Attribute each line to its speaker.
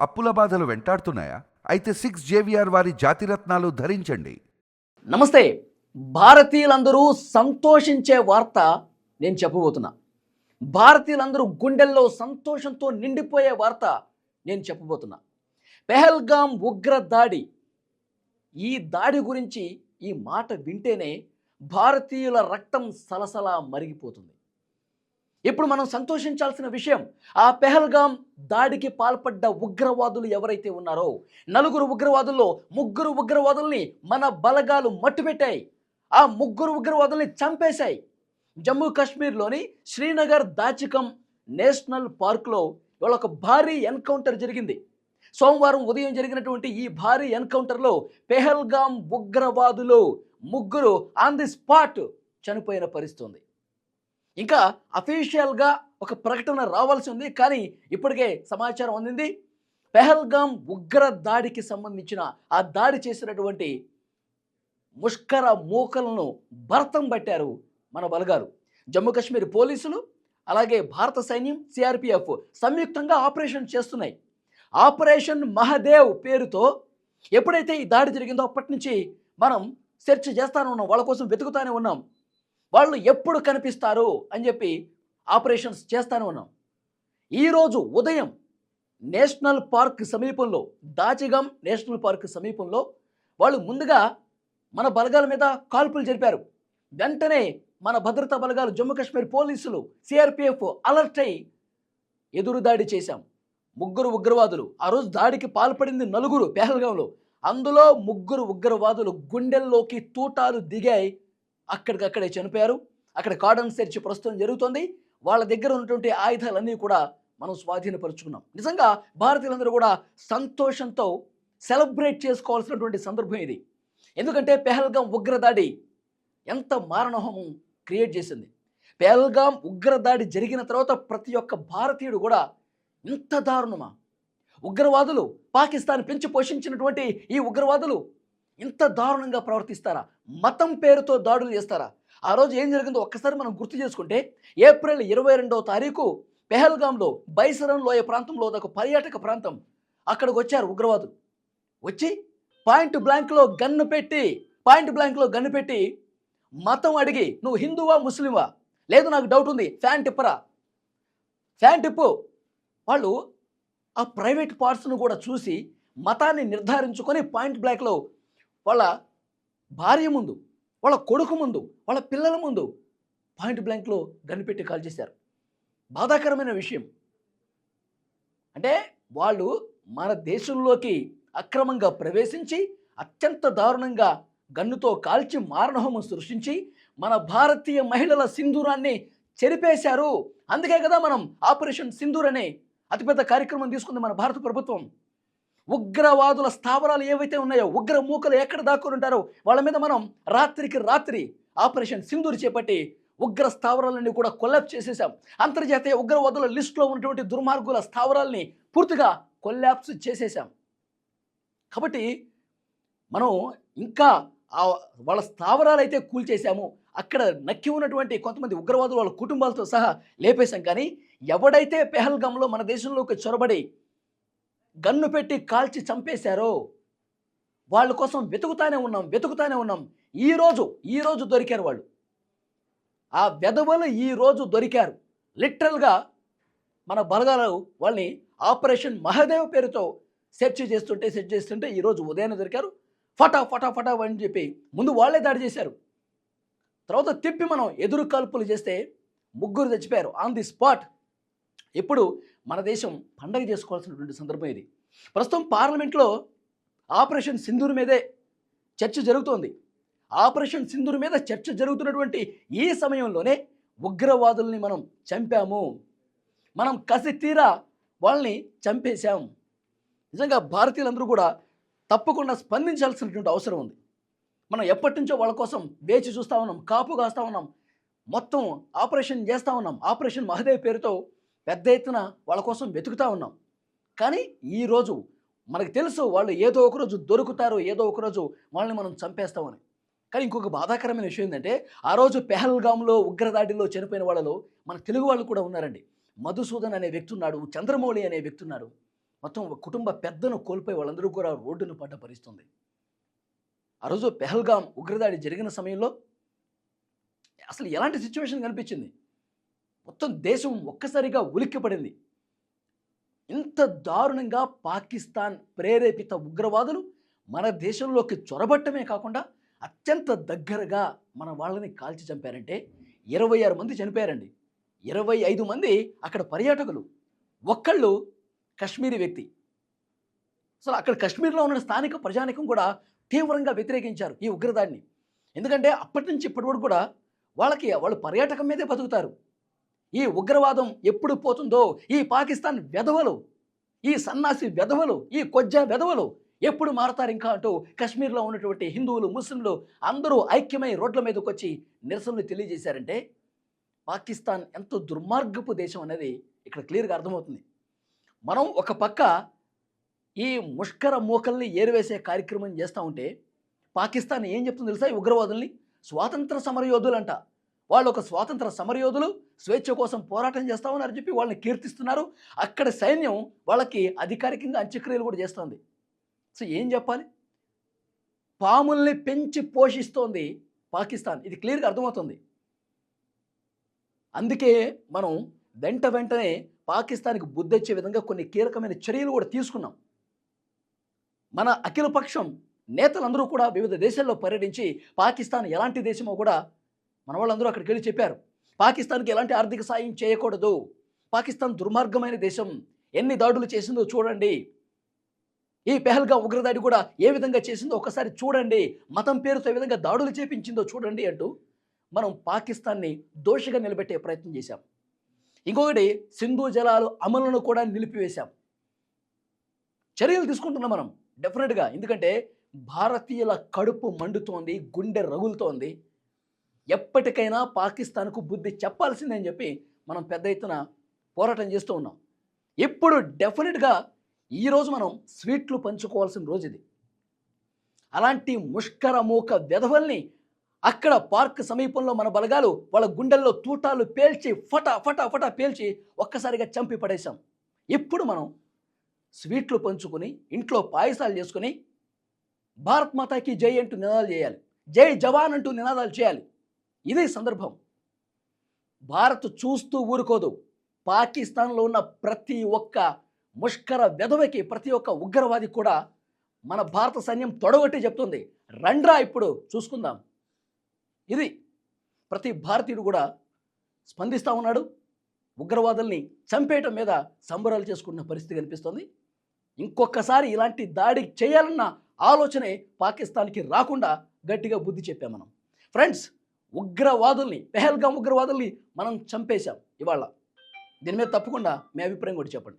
Speaker 1: అప్పుల బాధలు వెంటాడుతున్నాయా? అయితే సిక్స్ జేవిఆర్ వారి జాతిరత్నాలు ధరించండి.
Speaker 2: నమస్తే. భారతీయులందరూ సంతోషించే వార్త నేను చెప్పబోతున్నా. భారతీయులందరూ గుండెల్లో సంతోషంతో నిండిపోయే వార్త నేను చెప్పబోతున్నా. పెహల్గాం ఉగ్ర దాడి. ఈ దాడి గురించి ఈ మాట వింటేనే భారతీయుల రక్తం సలసలా మరిగిపోతుంది. ఇప్పుడు మనం సంతోషించాల్సిన విషయం ఆ పెహల్గాం దాడికి పాల్పడ్డ ఉగ్రవాదులు ఎవరైతే ఉన్నారో నలుగురు ఉగ్రవాదుల్లో ముగ్గురు ఉగ్రవాదుల్ని మన బలగాలు మట్టుపెట్టాయి ఆ ముగ్గురు ఉగ్రవాదుల్ని చంపేశాయి. జమ్మూ కాశ్మీర్లోని శ్రీనగర్ దాచికం నేషనల్ పార్క్లో ఇవాళ ఒక భారీ ఎన్కౌంటర్ జరిగింది. సోమవారం ఉదయం జరిగినటువంటి ఈ భారీ ఎన్కౌంటర్లో పెహల్గాం ఉగ్రవాదులు ముగ్గురు ఆన్ ది స్పాట్ చనిపోయిన పరిస్థితి ఇంకా అఫీషియల్గా ఒక ప్రకటన రావాల్సి ఉంది. కానీ ఇప్పటికే సమాచారం అందింది. పెహల్గాం ఉగ్ర దాడికి సంబంధించిన ఆ దాడి చేసినటువంటి ముష్కర మూకలను భరతం పట్టారు మన బలగాలు. జమ్మూ కాశ్మీర్ పోలీసులు అలాగే భారత సైన్యం సిఆర్పిఎఫ్ సంయుక్తంగా ఆపరేషన్ చేస్తున్నాయి. ఆపరేషన్ మహదేవ్ పేరుతో ఎప్పుడైతే ఈ దాడి జరిగిందో అప్పటి నుంచి మనం సెర్చ్ చేస్తానే ఉన్నాం. వాళ్ళ కోసం వెతుకుతానే ఉన్నాం. వాళ్ళు ఎప్పుడు కనిపిస్తారు అని చెప్పి ఆపరేషన్స్ చేస్తానే ఉన్నాం. ఈరోజు ఉదయం నేషనల్ పార్క్ సమీపంలో దాచిగం నేషనల్ పార్క్ సమీపంలో వాళ్ళు ముందుగా మన బలగాల మీద కాల్పులు జరిపారు. వెంటనే మన భద్రతా బలగాలు జమ్మూ కాశ్మీర్ పోలీసులు సిఆర్పిఎఫ్ అలర్ట్ అయి ఎదురు దాడి చేశాం. ముగ్గురు ఉగ్రవాదులు ఆ రోజు దాడికి పాల్పడింది నలుగురు పెహల్గాంలో. అందులో ముగ్గురు ఉగ్రవాదులు గుండెల్లోకి తూటాలు దిగాయి. అక్కడికక్కడే చనిపోయారు. అక్కడ కార్డన్ సెర్చ్ ప్రస్తుతం జరుగుతోంది. వాళ్ళ దగ్గర ఉన్నటువంటి ఆయుధాలన్నీ కూడా మనం స్వాధీనపరుచుకున్నాం. నిజంగా భారతీయులందరూ కూడా సంతోషంతో సెలబ్రేట్ చేసుకోవాల్సినటువంటి సందర్భం ఇది. ఎందుకంటే పెహల్గాం ఉగ్రదాడి ఎంత మారణహోమం క్రియేట్ చేసింది. పెహల్గాం ఉగ్రదాడి జరిగిన తర్వాత ప్రతి ఒక్క భారతీయుడు కూడా ఇంత దారుణమా? ఉగ్రవాదులు పాకిస్తాన్ పెంచి పోషించినటువంటి ఈ ఉగ్రవాదులు ఇంత దారుణంగా ప్రవర్తిస్తారా? మతం పేరుతో దాడులు చేస్తారా? ఆ రోజు ఏం జరిగిందో ఒక్కసారి మనం గుర్తు చేసుకుంటే ఏప్రిల్ ఇరవై రెండవ తారీఖు పెహల్గాంలో బైసరం లోయ ప్రాంతంలో ఒక పర్యాటక ప్రాంతం అక్కడికి వచ్చారు ఉగ్రవాదులు. వచ్చి పాయింట్ బ్లాంక్లో గన్ను పెట్టి పాయింట్ బ్లాంక్లో గన్ను పెట్టి మతం అడిగి నువ్వు హిందువా ముస్లిమా? లేదు నాకు డౌట్ ఉంది. ఫ్యాన్ టిప్పరా? ఫ్యాన్ టిప్పు. వాళ్ళు ఆ ప్రైవేట్ పార్ట్స్ను కూడా చూసి మతాన్ని నిర్ధారించుకొని పాయింట్ బ్లాక్లో వాళ్ళ భార్య ముందు వాళ్ళ కొడుకు ముందు వాళ్ళ పిల్లల ముందు పాయింట్ బ్లాంక్లో గనిపెట్టి కాల్ చేశారు. బాధాకరమైన విషయం. అంటే వాళ్ళు మన దేశంలోకి అక్రమంగా ప్రవేశించి అత్యంత దారుణంగా గన్నుతో కాల్చి మారణహోమం సృష్టించి మన భారతీయ మహిళల సింధూరాన్ని చెరిపేశారు. అందుకే కదా మనం ఆపరేషన్ సింధూర్ అనే అతిపెద్ద కార్యక్రమం తీసుకుంది మన భారత ప్రభుత్వం. ఉగ్రవాదుల స్థావరాలు ఏవైతే ఉన్నాయో ఉగ్ర మూకలు ఎక్కడ దాక్కుని ఉంటారో వాళ్ళ మీద మనం రాత్రికి రాత్రి ఆపరేషన్ సింధూర్ చేపట్టి ఉగ్ర స్థావరాలన్నీ కూడా కొల్లాప్ చేసేసాం అంతర్జాతీయ ఉగ్రవాదుల లిస్టులో ఉన్నటువంటి దుర్మార్గుల స్థావరాలని పూర్తిగా కొల్లాప్స్ చేసేసాం కాబట్టి మనం ఇంకా వాళ్ళ స్థావరాలు అయితే కూల్చేశాము అక్కడ నక్కి ఉన్నటువంటి కొంతమంది ఉగ్రవాదులు వాళ్ళ కుటుంబాలతో సహా లేపేశాం. కానీ ఎవడైతే పెహల్గంలో మన దేశంలోకి చొరబడి గన్ను పెట్టి కాల్చి చంపేశారో? వాళ్ళ కోసం వెతుకుతానే ఉన్నాం వెతుకుతానే ఉన్నాం. ఈరోజు ఈరోజు దొరికారు వాళ్ళు. ఆ వెధవలు ఈరోజు దొరికారు. లిటరల్గా మన బలగాలు వాళ్ళని ఆపరేషన్ మహదేవ్ పేరుతో సెర్చ్ చేస్తుంటే సెర్చ్ చేస్తుంటే ఈరోజు ఉదయం దొరికారు. ఫటా ఫటా ఫటా అని చెప్పి ముందు వాళ్ళే దాడి చేశారు. తర్వాత తిప్పి మనం ఎదురు కాల్పులు చేస్తే ముగ్గురు చచ్చిపోయారు. ఆన్ ది స్పాట్ ఇప్పుడు మన దేశం పండగ చేసుకోవాల్సినటువంటి సందర్భం ఇది. ప్రస్తుతం పార్లమెంట్లో ఆపరేషన్ సింధూర్ మీదే చర్చ జరుగుతోంది. ఆపరేషన్ సింధూర్ మీద చర్చ జరుగుతున్నటువంటి ఈ సమయంలోనే ఉగ్రవాదుల్ని మనం చంపాము. మనం కసి తీరా వాళ్ళని చంపేశాం. నిజంగా భారతీయులందరూ కూడా తప్పకుండా స్పందించాల్సినటువంటి అవసరం ఉంది. మనం ఎప్పటి నుంచో వాళ్ళ కోసం వేచి చూస్తూ ఉన్నాం కాపు కాస్తూ ఉన్నాం. మొత్తం ఆపరేషన్ చేస్తూ ఉన్నాం. ఆపరేషన్ మహదేవ్ పేరుతో పెద్ద ఎత్తున వాళ్ళ కోసం వెతుకుతూ ఉన్నాం. కానీ ఈరోజు మనకు తెలుసు వాళ్ళు ఏదో ఒకరోజు దొరుకుతారు ఏదో ఒకరోజు వాళ్ళని మనం చంపేస్తామని. కానీ ఇంకొక బాధాకరమైన విషయం ఏంటంటే ఆ రోజు పెహల్గాంలో ఉగ్రదాడిలో చనిపోయిన వాళ్ళలో మన తెలుగు వాళ్ళు కూడా ఉన్నారండి. మధుసూదన్ అనే వ్యక్తి ఉన్నాడు చంద్రమౌళి అనే వ్యక్తి ఉన్నాడు. మొత్తం ఒక కుటుంబ పెద్దను కోల్పోయి వాళ్ళందరూ కూడా రోడ్డును పడ్డ పరిస్తుంది ఆ రోజు పెహల్గాం ఉగ్రదాడి జరిగిన సమయంలో అసలు ఎలాంటి సిచ్యువేషన్ కనిపించింది? మొత్తం దేశం ఒక్కసారిగా ఉలిక్కిపడింది. ఇంత దారుణంగా పాకిస్తాన్ ప్రేరేపిత ఉగ్రవాదులు మన దేశంలోకి చొరబట్టమే కాకుండా అత్యంత దగ్గరగా మన వాళ్ళని కాల్చి చంపారంటే ఇరవై ఆరు మంది చనిపోయారండి. ఇరవై ఐదు మంది అక్కడ పర్యాటకులు. ఒక్కళ్ళు కశ్మీరీ వ్యక్తి. అసలు అక్కడ కశ్మీర్లో ఉన్న స్థానిక ప్రజానికం కూడా తీవ్రంగా వ్యతిరేకించారు ఈ ఉగ్రదాడిని. ఎందుకంటే అప్పటి నుంచి ఇప్పటి వరకు కూడా వాళ్ళకి వాళ్ళు పర్యాటకం మీదే బతుకుతారు. ఈ ఉగ్రవాదం ఎప్పుడు పోతుందో ఈ పాకిస్తాన్ వెధవలు ఈ సన్నాసి వెధవలు ఈ కొజ్జా వెధవలు ఎప్పుడు మారతారు ఇంకా అంటూ కశ్మీర్లో ఉన్నటువంటి హిందువులు ముస్లింలు అందరూ ఐక్యమై రోడ్ల మీదకి వచ్చి నిరసనలు తెలియజేశారంటే పాకిస్తాన్ ఎంత దుర్మార్గపు దేశం అనేది ఇక్కడ క్లియర్గా అర్థమవుతుంది. మనం ఒక పక్క ఈ ముష్కర మూకల్ని ఏరివేసే కార్యక్రమం చేస్తూ ఉంటే పాకిస్తాన్ ఏం చెప్తుందో తెలుసా ఈ ఉగ్రవాదుల్ని? స్వాతంత్ర సమరయోధులంట. వాళ్ళు ఒక స్వాతంత్ర సమరయోధులు స్వేచ్ఛ కోసం పోరాటం చేస్తా ఉన్నారని చెప్పి వాళ్ళని కీర్తిస్తున్నారు. అక్కడ సైన్యం వాళ్ళకి అధికారికంగా అంత్యక్రియలు కూడా చేస్తుంది. సో ఏం చెప్పాలి? పాముల్ని పెంచి పోషిస్తోంది పాకిస్తాన్. ఇది క్లియర్గా అర్థమవుతుంది. అందుకే మనం వెంట వెంటనే పాకిస్తాన్కి బుద్ధొచ్చే విధంగా కొన్ని కీలకమైన చర్యలు కూడా తీసుకున్నాం. మన అఖిలపక్షం నేతలందరూ కూడా వివిధ దేశాల్లో పర్యటించి పాకిస్తాన్ ఎలాంటి దేశమో కూడా మన వాళ్ళందరూ అక్కడికి వెళ్ళి చెప్పారు. పాకిస్తాన్కి ఎలాంటి ఆర్థిక సాయం చేయకూడదు. పాకిస్తాన్ దుర్మార్గమైన దేశం. ఎన్ని దాడులు చేసిందో చూడండి. ఈ పెహల్గా ఉగ్రదాడి కూడా ఏ విధంగా చేసిందో ఒకసారి చూడండి. మతం పేరుతో ఏ విధంగా దాడులు చేపించిందో చూడండి అంటూ మనం పాకిస్తాన్ని దోషిగా నిలబెట్టే ప్రయత్నం చేశాం. ఇంకొకటి సింధు జలాలు అమలును కూడా నిలిపివేశాం. చర్యలు తీసుకుంటున్నాం మనం. డెఫినెట్గా ఎందుకంటే భారతీయుల కడుపు మండుతోంది గుండె రగులుతోంది. ఎప్పటికైనా పాకిస్తాన్కు బుద్ధి చెప్పాల్సిందని చెప్పి మనం పెద్ద ఎత్తున పోరాటం చేస్తూ ఉన్నాం. ఇప్పుడు డెఫినెట్గా ఈరోజు మనం స్వీట్లు పంచుకోవాల్సిన రోజు ఇది. అలాంటి ముష్కరమూక వ్యధవల్ని వెధవల్ని అక్కడ పార్క్ సమీపంలో మన బలగాలు వాళ్ళ గుండెల్లో తూటాలు పేల్చి ఫటా ఫటా ఫటా పేల్చి ఒక్కసారిగా చంపి పడేశాం. ఇప్పుడు మనం స్వీట్లు పంచుకొని ఇంట్లో పాయసాలు చేసుకొని భారత్ మాతాకి జై అంటూ నినాదాలు చేయాలి. జై జవాన్ అంటూ నినాదాలు చేయాలి. ఇదే సందర్భం. భారత్ చూస్తూ ఊరుకోదు. పాకిస్తాన్లో ఉన్న ప్రతి ఒక్క ముష్కర వెధవకి ప్రతి ఒక్క ఉగ్రవాది కూడా మన భారత సైన్యం తొడగొట్టి చెప్తుంది. రండ్రా ఇప్పుడు చూసుకుందాం. ఇది ప్రతి భారతీయుడు కూడా స్పందిస్తూ ఉన్నాడు. ఉగ్రవాదుల్ని చంపేయటం మీద సంబరాలు చేసుకున్న పరిస్థితి కనిపిస్తుంది. ఇంకొకసారి ఇలాంటి దాడి చేయాలన్న ఆలోచనే పాకిస్తాన్కి రాకుండా గట్టిగా బుద్ధి చెప్పాం మనం. ఫ్రెండ్స్ ఉగ్రవాదుల్ని పెహల్గాం ఉగ్రవాదుల్ని మనం చంపేశాం ఇవాళ. దీని మీద తప్పకుండా మీ అభిప్రాయం కూడా చెప్పండి.